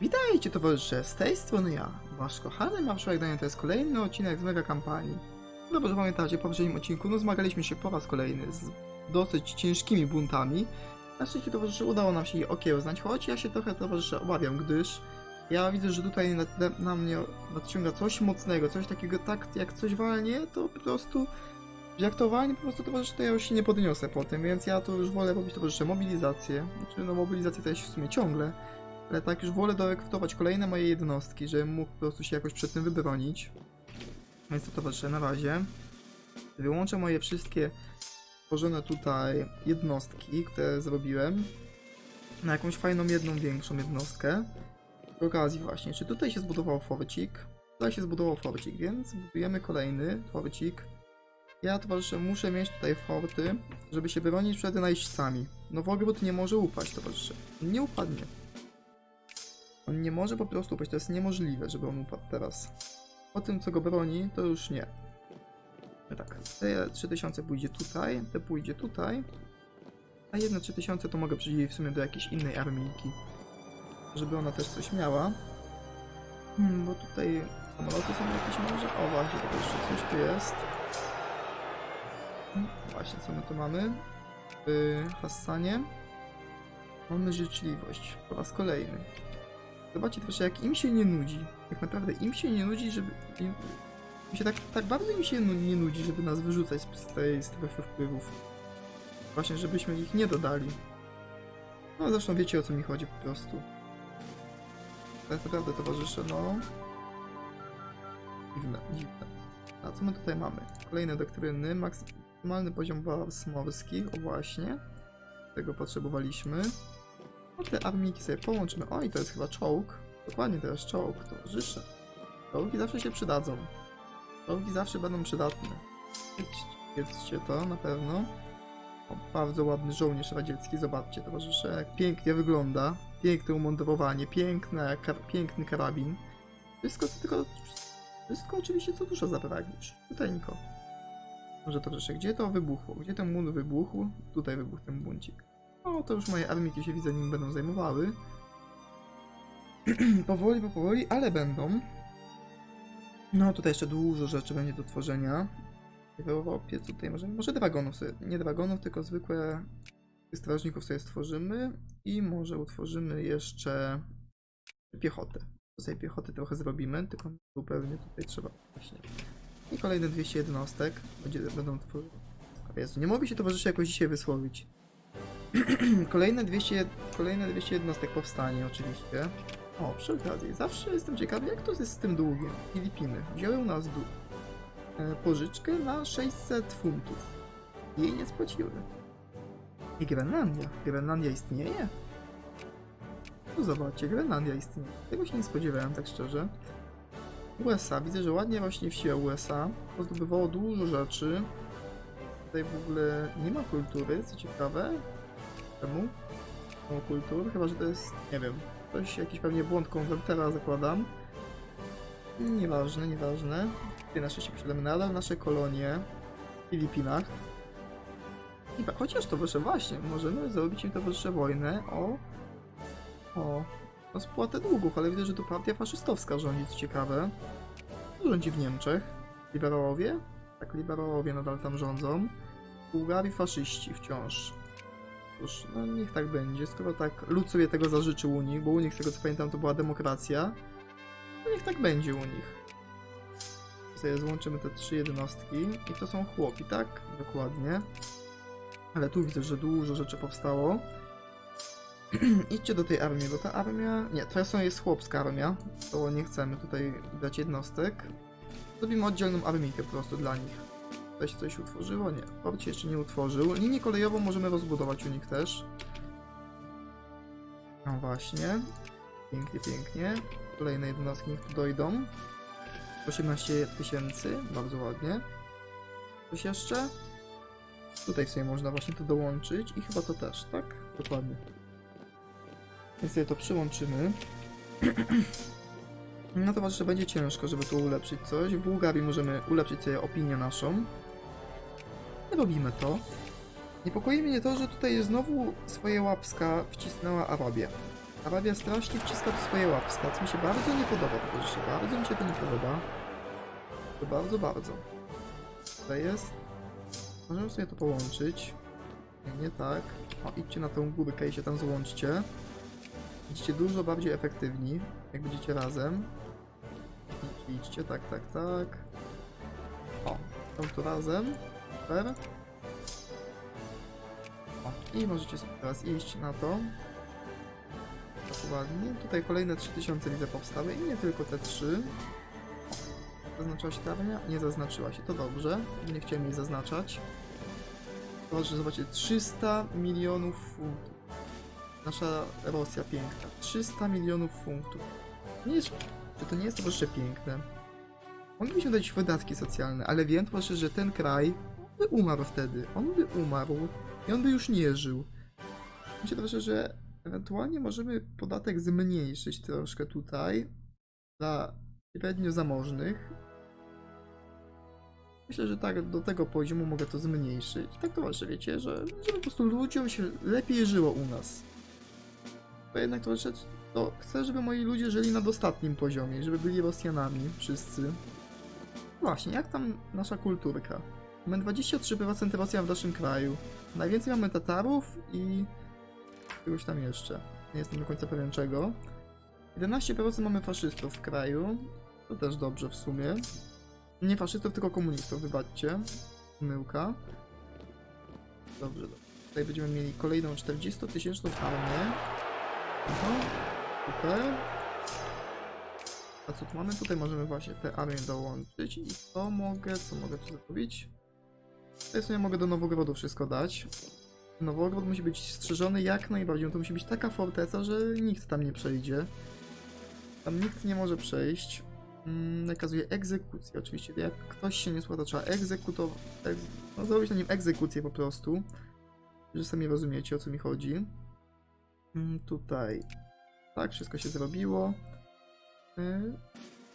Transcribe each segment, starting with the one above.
Witajcie towarzysze, z tej strony ja, wasz kochany marszałek Daniel, to jest kolejny odcinek z mega kampanii. Dobrze pamiętacie, w poprzednim odcinku no, zmagaliśmy się po raz kolejny z dosyć ciężkimi buntami. Na szczęście towarzysze udało nam się je okiełznać, choć ja się trochę towarzysze obawiam, gdyż ja widzę, że tutaj na, na mnie nadciąga coś mocnego, coś takiego tak jak coś walnie, to po prostu jak to walnie, po prostu towarzysze, to ja już się nie podniosę po tym, więc ja to już wolę robić towarzysze mobilizację, znaczy no mobilizację to jest w sumie ciągle, ale tak już wolę dorekrutować kolejne moje jednostki, żebym mógł po prostu się jakoś przed tym wybronić. Więc to towarzysze na razie. Wyłączę moje wszystkie tworzone tutaj jednostki, które zrobiłem. Na jakąś fajną, jedną większą jednostkę. Przy okazji właśnie, czy tutaj się zbudował forcik? Tutaj się zbudował forcik, więc budujemy kolejny forcik. Ja towarzysze muszę mieć tutaj forty, żeby się bronić przed najścami. No w ogród nie może upaść towarzysze. Nie upadnie. On nie może po prostu upaść, to jest niemożliwe, żeby on upadł teraz. Po tym, co go broni, to już nie. No tak, te 3000 pójdzie tutaj, te pójdzie tutaj, a jedne 3000 to mogę przydzielić w sumie do jakiejś innej armijki, żeby ona też coś miała. Hmm, bo tutaj samoloty są jakieś może? O właśnie, to jeszcze coś tu jest. Hmm, Właśnie, co my tu mamy? W Hassanie mamy życzliwość po raz kolejny. Zobaczcie proszę, jak im się nie nudzi. Jak naprawdę im się nie nudzi, żeby. Im, się tak, tak bardzo im się nie nudzi, żeby nas wyrzucać z, z tej strefy wpływów. Właśnie, żebyśmy ich nie dodali. No zresztą wiecie o co mi chodzi po prostu. Tak naprawdę towarzysze, no. Dziwne, dziwne. A co my tutaj mamy? Kolejne doktryny, maksymalny poziom morskich, o właśnie. Tego potrzebowaliśmy. No te armijki sobie połączymy. Oj, to jest chyba czołg. Dokładnie, to jest czołg, towarzysze. Czołgi zawsze się przydadzą. Czołgi zawsze będą przydatne. Wiedzcie- to na pewno. O, bardzo ładny żołnierz radziecki, zobaczcie towarzysze, jak pięknie wygląda. Piękne umundurowanie, piękne, kar piękny karabin. Wszystko, co tylko... Wszystko oczywiście, co dusza zapragniesz. Tutaj niko. Może towarzysze, gdzie to wybuchło? Gdzie ten bunt wybuchł? Tutaj wybuchł ten buncik. No, to już moje armiki się widzę nim będą zajmowały. powoli, bo powoli, ale będą. No, tutaj jeszcze dużo rzeczy będzie do tworzenia. W Europie tutaj może, może dragonów sobie, nie dragonów, tylko zwykłe strażników sobie stworzymy i może utworzymy jeszcze piechotę. Sobie piechoty trochę zrobimy, tylko tu pewnie tutaj trzeba właśnie. I kolejne 200 jednostek będzie, będą tworzyć. Jezu, nie mogę się towarzyszy jakoś dzisiaj wysłowić. kolejne 200, kolejne 200 jednostek powstanie oczywiście. O, przy okazji, zawsze jestem ciekawy, jak to jest z tym długiem. Filipiny wzięły u nas dług. E, pożyczkę na 600 funtów. Jej nie spłaciły. I Grenlandia. Grenlandia istnieje? No zobaczcie, Grenlandia istnieje. Tego się nie spodziewałem, tak szczerze. USA, widzę, że ładnie rośnie w siłę USA. Pozdobywało dużo rzeczy. Tutaj w ogóle nie ma kultury, co ciekawe. Czemu? Mało kultur, chyba że to jest, nie wiem, coś, jakiś pewnie błąd konwertera zakładam. Nieważne, nieważne. Tutaj nasze się posiadamy nadal nasze kolonie w Filipinach. Pa- chociaż to wyższe właśnie, możemy zrobić im towarzysze wojnę o... o... o spłatę długów, ale widzę, że tu partia faszystowska rządzi, co ciekawe. Rządzi w Niemczech. Liberałowie? Tak, liberałowie nadal tam rządzą. W Bułgarii faszyści wciąż. Cóż, no niech tak będzie, skoro tak lud sobie tego zażyczył u nich, bo u nich, z tego co pamiętam, to była demokracja, to niech tak będzie u nich. Sobie złączymy te trzy jednostki i to są chłopi, tak? Dokładnie. Ale tu widzę, że dużo rzeczy powstało. Idźcie do tej armii, bo ta armia... Nie, to są jest chłopska armia, to nie chcemy tutaj dać jednostek. Zrobimy oddzielną armijkę po prostu dla nich. Tutaj się coś utworzyło? Nie. Port się jeszcze nie utworzył. Linię kolejową możemy rozbudować u nich też. No właśnie. Pięknie, pięknie. Kolejne jednostki niech tu dojdą. 18 tysięcy, bardzo ładnie. Coś jeszcze? Tutaj w sumie można właśnie to dołączyć i chyba to też, tak? Dokładnie. Więc sobie to przyłączymy. No to że będzie ciężko, żeby tu ulepszyć coś. W Bułgarii możemy ulepszyć sobie opinię naszą. Robimy to. Niepokoi mnie to, że tutaj znowu swoje łapska wcisnęła Arabię. Arabia strasznie wciska tu swoje łapska, co mi się bardzo nie podoba, towarzysze. Bardzo mi się to nie podoba. To bardzo, bardzo. To jest... Możemy sobie to połączyć. Nie, nie tak. O, idźcie na tą górkę i się tam złączcie. Będziecie dużo bardziej efektywni, jak będziecie razem. Idźcie, idźcie, tak, tak, tak. O, są tu razem. Super. O, i możecie sobie teraz iść na to. Tak ładnie. Tutaj kolejne 3000 widzę powstały i nie tylko te trzy. O, Zaznaczyła się ta armia? Nie zaznaczyła się, to dobrze. Nie chciałem jej zaznaczać. Proszę, zobaczcie, 300 milionów funtów. Nasza Rosja piękna. 300 milionów funtów. Nie jest, czy to nie jest jeszcze piękne? Moglibyśmy dać wydatki socjalne, ale wiem proszę, że ten kraj by umarł wtedy. On by umarł i on by już nie żył. Myślę proszę, że ewentualnie możemy podatek zmniejszyć troszkę tutaj dla średnio zamożnych. Myślę, że tak do tego poziomu mogę to zmniejszyć. Tak to wasze wiecie, że żeby po prostu ludziom się lepiej żyło u nas. To jednak to chcę, żeby moi ludzie żyli na dostatnim poziomie, żeby byli Rosjanami wszyscy. Właśnie, jak tam nasza kulturka? Mamy 23% Rosjan w naszym kraju. Najwięcej mamy Tatarów i czegoś tam jeszcze. Nie jestem do końca pewien czego. 11% mamy faszystów w kraju. To też dobrze w sumie. Nie faszystów, tylko komunistów, wybaczcie. Myłka. Dobrze, dobrze. Tutaj będziemy mieli kolejną 40-tysięczną armię. Aha, super. A co tu mamy? Tutaj możemy właśnie tę armię dołączyć. I co mogę, co mogę tu zrobić? Tutaj sobie mogę do Nowogrodu wszystko dać. Nowogród musi być strzeżony jak najbardziej. To musi być taka forteca, że nikt tam nie przejdzie. Tam nikt nie może przejść. Mm, nakazuje egzekucję. Oczywiście, jak ktoś się nie słucha, to trzeba egzekutować. Egz no, zrobić na nim egzekucję po prostu. Że sami rozumiecie o co mi chodzi. Mm, tutaj. Tak, wszystko się zrobiło.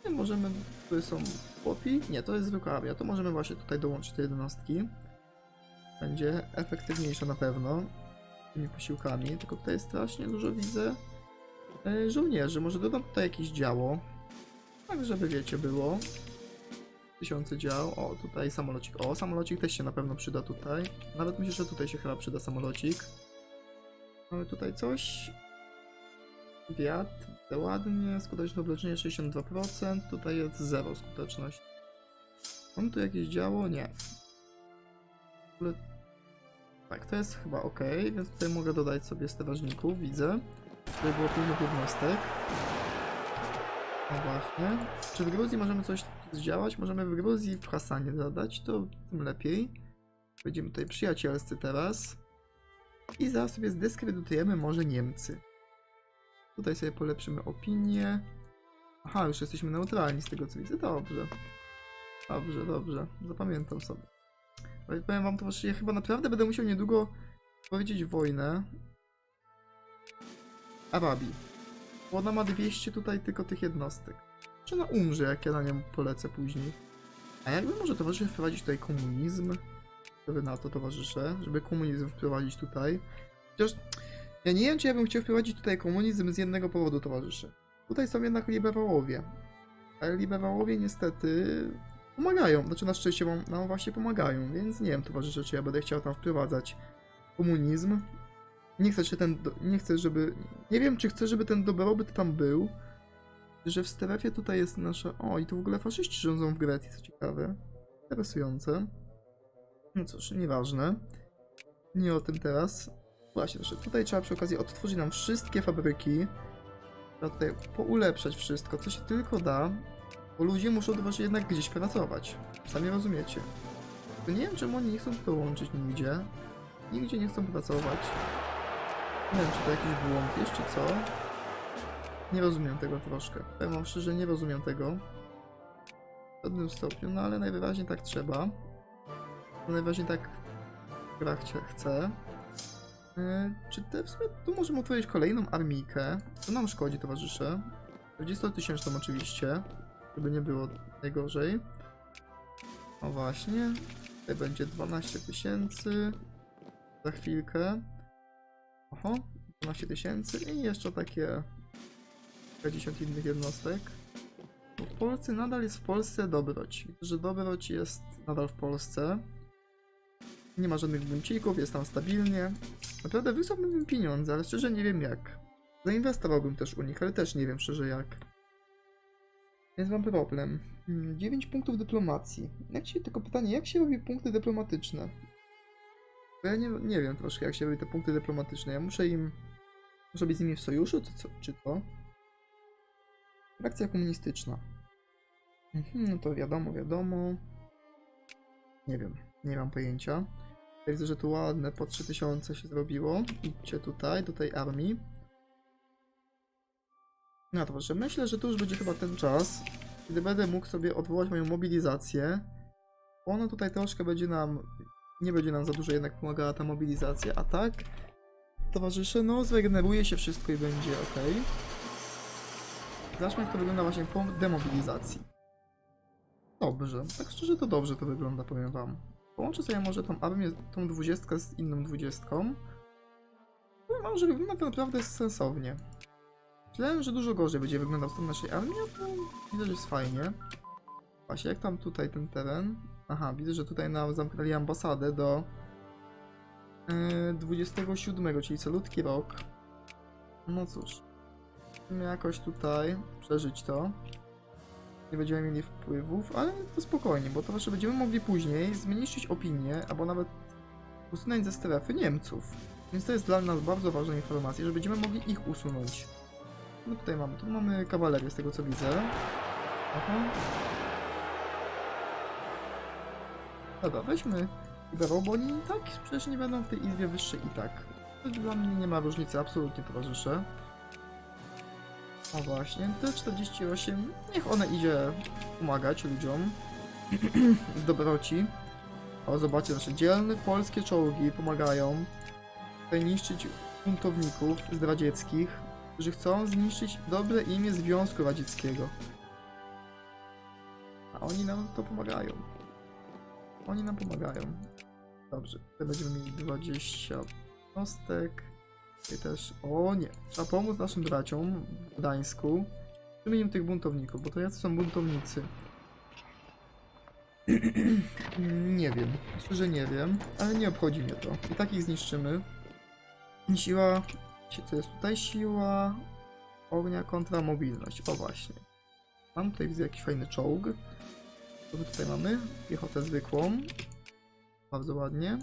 Możemy. Tu są chłopi. Nie, to jest zwykła armia. To możemy właśnie tutaj dołączyć te jednostki. Będzie efektywniejsza na pewno. Tymi posiłkami. Tylko tutaj strasznie dużo widzę. Yy, żołnierzy. Może dodam tutaj jakieś działo. Tak, żeby wiecie, było. Tysiące dział. O, tutaj samolocik. O, samolocik też się na pewno przyda tutaj. Nawet myślę, że tutaj się chyba przyda samolocik. Mamy tutaj coś. Wiatr, ładnie. Skuteczność obleczenia 62%. Tutaj jest 0 skuteczność. Mam tu jakieś działo? Nie. Tak, to jest chyba ok, więc tutaj mogę dodać sobie strażników, widzę. Żeby było pilnych jednostek. No właśnie. Czy w Gruzji możemy coś zdziałać? Możemy w Gruzji w Hasanie dodać, to tym lepiej. Będziemy tutaj przyjacielscy teraz. I zaraz sobie zdyskredytujemy może Niemcy. Tutaj sobie polepszymy opinię. Aha, już jesteśmy neutralni z tego co widzę. Dobrze. Dobrze, dobrze. Zapamiętam sobie. Ale powiem wam to, że ja chyba naprawdę będę musiał niedługo powiedzieć wojnę Arabii. Bo ona ma 200 tutaj tylko tych jednostek. Czy ona umrze, jak ja na nią polecę później? A jakby może towarzysze wprowadzić tutaj komunizm? Wy na to towarzysze? Żeby komunizm wprowadzić tutaj. Chociaż ja nie wiem, czy ja bym chciał wprowadzić tutaj komunizm z jednego powodu, towarzysze. Tutaj są jednak liberałowie. Ale liberałowie niestety pomagają. Znaczy na szczęście wam- nam właśnie pomagają, więc nie wiem, towarzysze, czy ja będę chciał tam wprowadzać komunizm. Nie chcę, czy ten, nie chcę, żeby, nie wiem, czy chcę, żeby ten dobrobyt tam był. Że w strefie tutaj jest nasza, o i tu w ogóle faszyści rządzą w Grecji, co ciekawe. Interesujące. No cóż, nieważne. Nie o tym teraz. Właśnie, proszę, tutaj trzeba przy okazji odtworzyć nam wszystkie fabryki. Trzeba tutaj poulepszać wszystko, co się tylko da. Bo ludzie muszą do jednak gdzieś pracować. Sami rozumiecie. To nie wiem, czemu oni nie chcą dołączyć nigdzie. Nigdzie nie chcą pracować. Nie wiem, czy to jakiś błąd jest, czy co. Nie rozumiem tego troszkę. Powiem wam szczerze, nie rozumiem tego. W pewnym stopniu, no ale najwyraźniej tak trzeba. Najwyraźniej tak gra chce. Yy, czy te w sumie tu możemy otworzyć kolejną armijkę? Co nam szkodzi, towarzysze? 40-tysięczną oczywiście, żeby nie było najgorzej. O właśnie. Tutaj będzie 12 tysięcy. Za chwilkę. Oho, 12 tysięcy i jeszcze takie kilkadziesiąt innych jednostek. Bo w Polsce nadal jest w Polsce Dobroć. Widzę, że Dobroć jest nadal w Polsce. Nie ma żadnych buncików, jest tam stabilnie. Naprawdę wysłałbym pieniądze, ale szczerze nie wiem jak. Zainwestowałbym też u nich, ale też nie wiem szczerze jak. Więc mam problem. Hmm, 9 punktów dyplomacji. Jak się, tylko pytanie, jak się robi punkty dyplomatyczne? Bo ja nie, nie wiem troszkę, jak się robi te punkty dyplomatyczne. Ja muszę im. Muszę być z nimi w sojuszu, czy co? Czy co? Frakcja komunistyczna. Mhm, no to wiadomo, wiadomo. Nie wiem, nie mam pojęcia. Ja widzę, że tu ładne, po 3000 się zrobiło. Idźcie tutaj, do tej armii. No dobrze, myślę, że tu już będzie chyba ten czas, kiedy będę mógł sobie odwołać moją mobilizację. Ona tutaj troszkę będzie nam, nie będzie nam za dużo jednak pomagała ta mobilizacja, a tak, towarzysze, no zregeneruje się wszystko i będzie ok. Zobaczmy jak to wygląda właśnie po demobilizacji. Dobrze, tak szczerze to dobrze to wygląda, powiem wam. Połączę sobie może tą armię, tą dwudziestkę z inną dwudziestką. Powiem wam, że wygląda naprawdę sensownie. Myślałem, że dużo gorzej będzie wyglądał stan naszej armii, a to widzę, że jest fajnie. Właśnie, jak tam tutaj ten teren? Aha, widzę, że tutaj nam zamknęli ambasadę do yy, 27, czyli calutki rok. No cóż. Musimy jakoś tutaj przeżyć to. Nie będziemy mieli wpływów, ale to spokojnie, bo to jeszcze będziemy mogli później zmniejszyć opinię, albo nawet usunąć ze strefy Niemców. Więc to jest dla nas bardzo ważna informacja, że będziemy mogli ich usunąć. No tutaj mamy, tu mamy kawalerię z tego co widzę. Aha. Dobra, weźmy Iberą, bo oni i tak przecież nie będą w tej izbie wyższej i tak. To dla mnie nie ma różnicy, absolutnie towarzysze. O właśnie, T48, niech one idzie pomagać ludziom w dobroci. O, zobaczcie, nasze dzielne polskie czołgi pomagają tutaj niszczyć buntowników zdradzieckich, którzy chcą zniszczyć dobre imię Związku Radzieckiego. A oni nam to pomagają. Oni nam pomagają. Dobrze, tutaj będziemy mieli 20 jednostek. Tutaj też. O nie, trzeba pomóc naszym braciom w Gdańsku. Wymienimy tych buntowników, bo to jacy są buntownicy. nie wiem, szczerze nie wiem, ale nie obchodzi mnie to. I tak ich zniszczymy. Siła. Co jest tutaj? Siła ognia kontra mobilność. O właśnie. Mam tutaj widzę jakiś fajny czołg. Co my tutaj mamy? Piechotę zwykłą. Bardzo ładnie.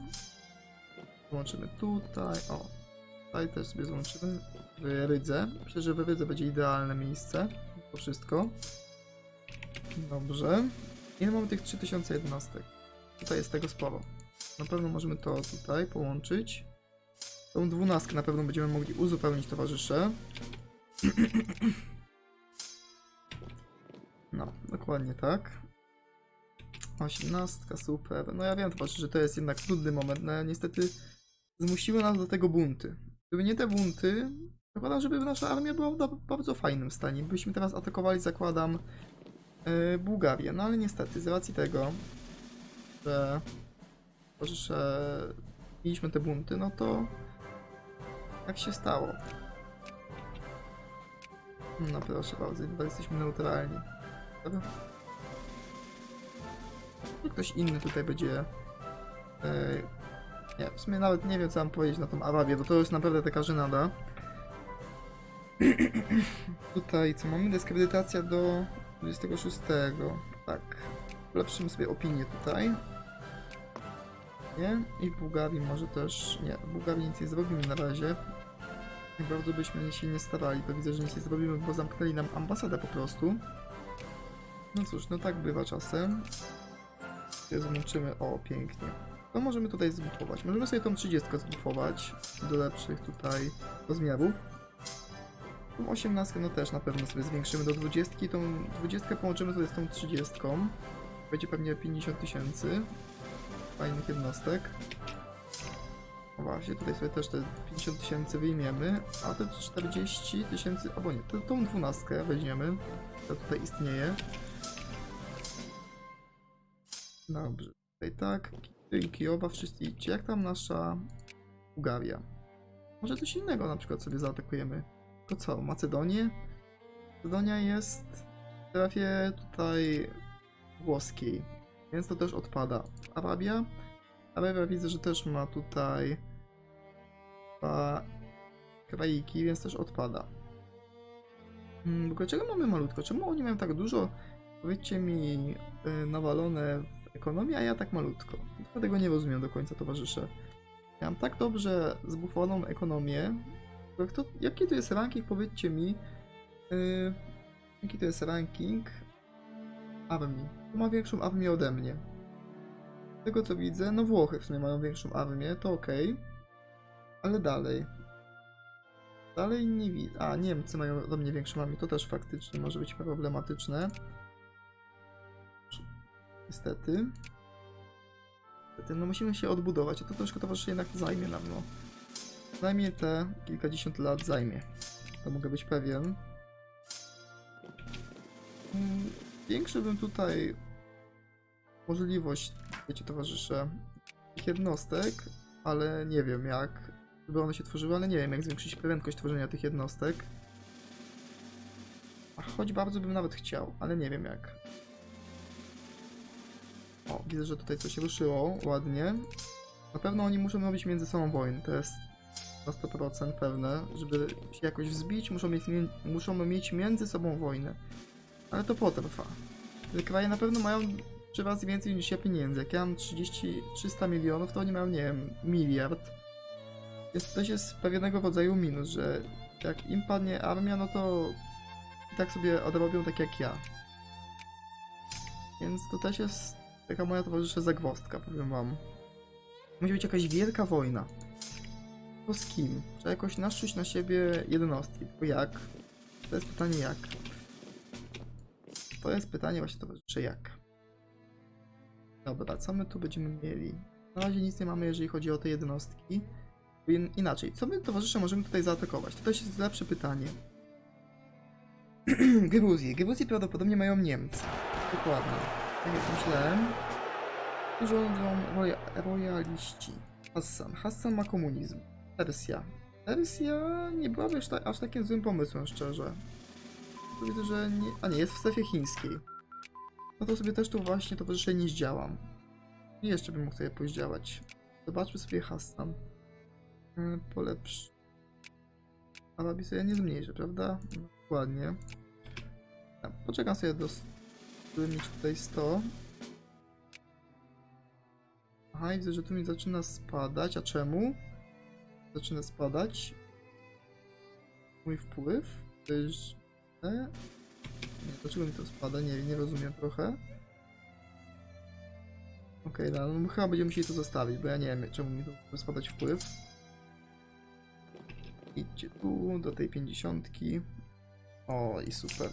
Włączymy tutaj. O, Tutaj też sobie złączymy w Rydze. Myślę, że w Rydze będzie idealne miejsce. To wszystko. Dobrze. Ile mamy tych 3000 jednostek? Tutaj jest tego sporo. Na pewno możemy to tutaj połączyć. Tą dwunastkę na pewno będziemy mogli uzupełnić towarzysze. No, dokładnie tak. Osiemnastka, super. No ja wiem, towarzysze, że to jest jednak trudny moment. No niestety zmusiły nas do tego bunty. Gdyby nie te bunty, zakładam, żeby nasza armia była w bardzo fajnym stanie. Byśmy teraz atakowali, zakładam, yy, Bułgarię. No ale niestety, z racji tego, że, że mieliśmy te bunty, no to tak się stało. No proszę bardzo, nadal jesteśmy neutralni. Dobra. Ktoś inny tutaj będzie yy, nie, w sumie nawet nie wiem co mam powiedzieć na tą Arabię, bo to jest naprawdę taka żenada. Tutaj co mamy? Dyskredytacja do 26. Tak. Ulepszymy sobie opinię tutaj. Nie? I w Bułgarii może też... Nie, w Bułgarii nic nie zrobimy na razie. Jak bardzo byśmy się nie starali, to widzę, że nic nie zrobimy, bo zamknęli nam ambasadę po prostu. No cóż, no tak bywa czasem. Się złączymy. O, pięknie. To możemy tutaj zbufować. Możemy sobie tą 30 zbufować do lepszych tutaj rozmiarów. Tą 18 no też na pewno sobie zwiększymy do 20. Tą 20 połączymy sobie z tą 30. Będzie pewnie 50 tysięcy fajnych jednostek. No właśnie, tutaj sobie też te 50 tysięcy wyjmiemy, a te 40 tysięcy, albo nie, tą 12 weźmiemy, to tutaj istnieje. Dobrze, tutaj tak, Kijowa, wszyscy idźcie. Jak tam nasza Bułgaria? Może coś innego na przykład sobie zaatakujemy. To co, Macedonię? Macedonia jest w strefie tutaj włoskiej, więc to też odpada. Arabia? Arabia widzę, że też ma tutaj dwa kraiki, więc też odpada. Hmm, w ogóle czego mamy malutko? Czemu oni mają tak dużo, powiedzcie mi, y, nawalone w ekonomię, a ja tak malutko? Ja tego nie rozumiem do końca, towarzysze. Mam tak dobrze zbufowaną ekonomię. to Kto, jaki to jest ranking, powiedzcie mi. Yy, jaki to jest ranking armii? Kto ma większą armię ode mnie? Z tego co widzę, no Włochy w sumie mają większą armię, to ok. Ale dalej. Dalej nie widzę. A, Niemcy mają ode mnie większą armię, to też faktycznie może być problematyczne. Niestety. Niestety, no musimy się odbudować, a to troszkę towarzyszy jednak zajmie nam, no. Zajmie te kilkadziesiąt lat, zajmie. To mogę być pewien. Mm, Większy bym tutaj możliwość, wiecie, towarzysze, jednostek, ale nie wiem jak, żeby one się tworzyły, ale nie wiem jak zwiększyć prędkość tworzenia tych jednostek. A choć bardzo bym nawet chciał, ale nie wiem jak. Widzę, że tutaj coś ruszyło ładnie. Na pewno oni muszą robić między sobą wojny, to jest na 100% pewne. Żeby się jakoś wzbić, muszą mieć, muszą mieć między sobą wojnę. Ale to potrwa. Te kraje na pewno mają trzy razy więcej niż ja pieniędzy. Jak ja mam 30, 300 milionów, to oni mają, nie wiem, miliard. Jest, to też jest pewnego rodzaju minus, że jak im padnie armia, no to i tak sobie odrobią tak jak ja. Więc to też jest taka moja towarzysza zagwozdka, powiem wam. Musi być jakaś wielka wojna. To z kim? Trzeba jakoś naszczyć na siebie jednostki. Tylko jak? To jest pytanie jak. To jest pytanie właśnie towarzysze jak. Dobra, co my tu będziemy mieli? Na razie nic nie mamy, jeżeli chodzi o te jednostki. In- Inaczej, co my towarzysze możemy tutaj zaatakować? To też jest lepsze pytanie. Gruzję. Gruzję prawdopodobnie mają Niemcy. Dokładnie. Tak jak myślałem. Rządzą roja rojaliści. Hassan. Hassan ma komunizm. Persja. Persja nie byłaby aż, ta aż takim złym pomysłem, szczerze. Tu widzę, że nie... A nie, jest w strefie chińskiej. No to sobie też tu właśnie towarzysze nie zdziałam. I jeszcze bym mógł sobie pójść działać. Zobaczmy sobie Hassan. Yy, Polepsz. Arabii sobie nie zmniejszę, prawda? Dokładnie. Ja Poczekam sobie do... żeby mieć tutaj 100. Aha, widzę, że tu mi zaczyna spadać. A czemu? Zaczyna spadać. Mój wpływ. To jest... Nie, dlaczego mi to spada? Nie, nie rozumiem trochę. Okej, okay, no chyba będziemy musieli to zostawić, bo ja nie wiem czemu mi może spadać wpływ. Idźcie tu, do tej pięćdziesiątki. O, i super.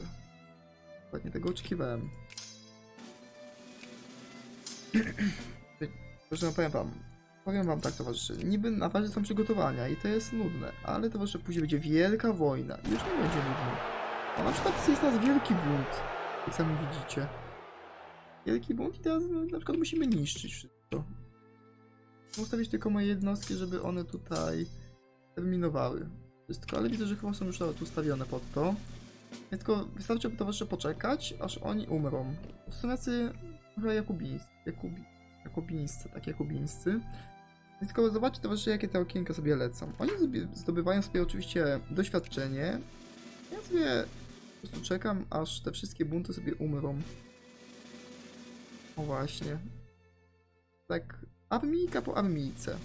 Dokładnie tego oczekiwałem. Proszę, powiem wam. Powiem wam tak, towarzysze. Niby na razie są przygotowania i to jest nudne, ale towarzysze, później będzie wielka wojna i już nie będzie nudno. A na przykład jest nas wielki bunt, jak sami widzicie. Wielki bunt i teraz no, na przykład musimy niszczyć wszystko. Ustawić tylko moje jednostki, żeby one tutaj terminowały wszystko, ale widzę, że chyba są już nawet ustawione pod to. Więc tylko wystarczy towarzysze poczekać, aż oni umrą. To są jacy chyba jakubińscy, jakubi, jakubińscy, tak jakubińscy. Więc tylko zobaczcie towarzysze, jakie te okienka sobie lecą. Oni sobie zdobywają sobie oczywiście doświadczenie. Ja sobie po prostu czekam, aż te wszystkie bunty sobie umrą. O właśnie. Tak, armijka po armijce.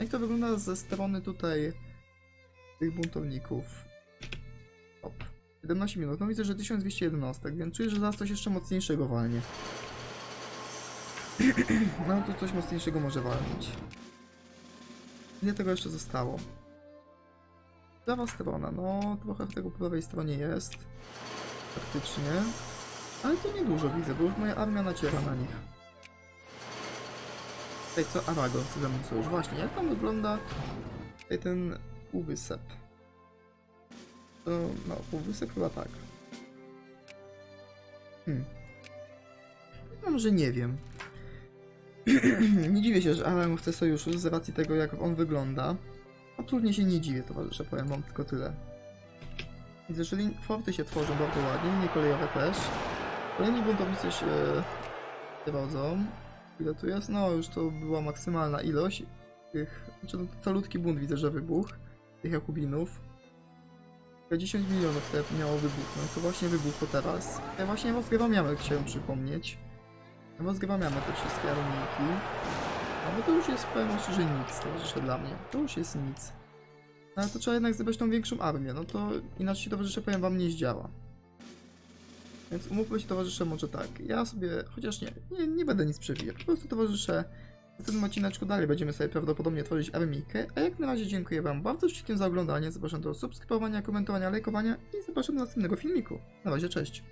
Jak to wygląda ze strony tutaj tych buntowników? Op. 17 minut. No widzę, że 1200 jednostek, więc czuję, że zaraz coś jeszcze mocniejszego walnie. No to coś mocniejszego może walnąć. Ile tego jeszcze zostało? Prawa strona, no trochę tego po prawej stronie jest. Faktycznie. Ale to niedużo widzę, bo już moja armia naciera na nich. Tutaj co Aragon chce sojusz. Właśnie, jak tam wygląda ten półwysep? To, no, półwysep chyba tak. Hmm. No może nie wiem. nie dziwię się, że Aragon chce sojuszu z racji tego, jak on wygląda. Absolutnie się nie dziwię, towarzysze, powiem wam tylko tyle. Widzę, że lin- forty się tworzą bardzo ładnie, linie kolejowe też. Kolejni buntownicy się rodzą. Ile tu jest? No, już to była maksymalna ilość tych... Znaczy, no, calutki bunt widzę, że wybuchł. Tych Jakubinów. 10 milionów te miało wybuchnąć, to właśnie wybuchło teraz. Ja właśnie rozgrywam jamek, chciałem przypomnieć. Rozgrywam jamek te wszystkie armijki. No bo to już jest, powiem szczerze, nic, towarzysze, dla mnie. To już jest nic. No ale to trzeba jednak zebrać tą większą armię, no to inaczej towarzysze, powiem wam, nie zdziała. Więc umówmy się, towarzysze, może tak. Ja sobie, chociaż nie, nie, nie będę nic przewijał. Po prostu, towarzysze, w tym odcineczku dalej będziemy sobie prawdopodobnie tworzyć armijkę. A jak na razie dziękuję wam bardzo wszystkim za oglądanie. Zapraszam do subskrybowania, komentowania, lajkowania i zapraszam do następnego filmiku. Na razie, cześć.